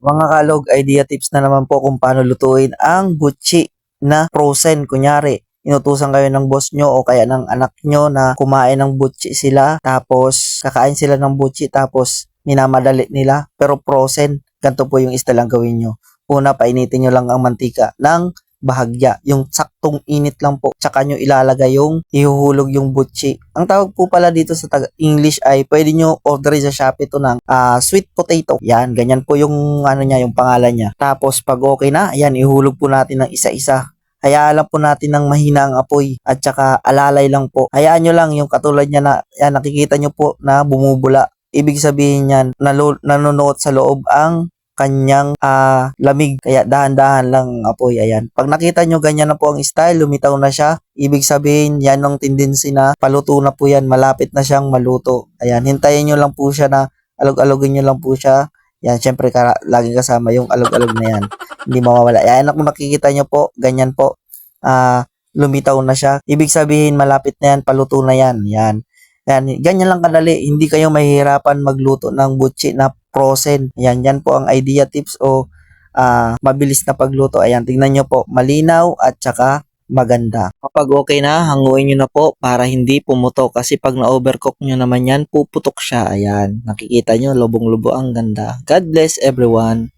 Mga kalog, idea tips na naman po kung paano lutuin ang butchi na frozen. Kunyari, inutusan kayo ng boss nyo o kaya ng anak nyo na kumain ng butchi sila tapos kakain sila ng butchi tapos minamadali nila pero frozen. Ganito po yung style ang gawin nyo. Una, painitin nyo lang ang mantika ng bahagya. Yung saktong init lang po. Tsaka nyo ilalagay yung ihuhulog yung butchi. Ang tawag po pala dito sa tag- English ay pwede nyo order sa Shopee to ng ah, sweet potato. Yan, ganyan po yung ano niya, yung pangalan niya. Tapos pag okay na, yan, ihulog po natin ng isa-isa. Hayaan lang po natin ng mahina ang apoy at saka alalay lang po. Hayaan nyo lang yung katulad niya na yan, nakikita nyo po na bumubula. Ibig sabihin yan, nalo, nanonood sa loob ang kanyang ah, lamig. Kaya dahan-dahan lang ang apoy. Ayan. Pag nakita nyo ganyan na po ang style, lumitaw na siya. Ibig sabihin, yan ang tendency na paluto na po yan. Malapit na siyang maluto. Ayan. Hintayin nyo lang po siya na alog-alogin nyo lang po siya. Yan, syempre, kara, lagi kasama yung alog-alog na yan. Hindi mawawala. Yan, kung makikita nyo po, ganyan po. Ah, lumitaw na siya. Ibig sabihin, malapit na yan, paluto na yan. Yan. Yan, ganyan lang kadali. Hindi kayo mahihirapan magluto ng butchi na frozen. Yan, yan po ang idea tips o ah, mabilis na pagluto. Ayan, tingnan nyo po. Malinaw at saka maganda. Kapag okay na, hanguin nyo na po para hindi pumutok. Kasi pag na-overcook nyo naman yan, puputok siya. Ayan, nakikita nyo, lubong-lubo ang ganda. God bless everyone.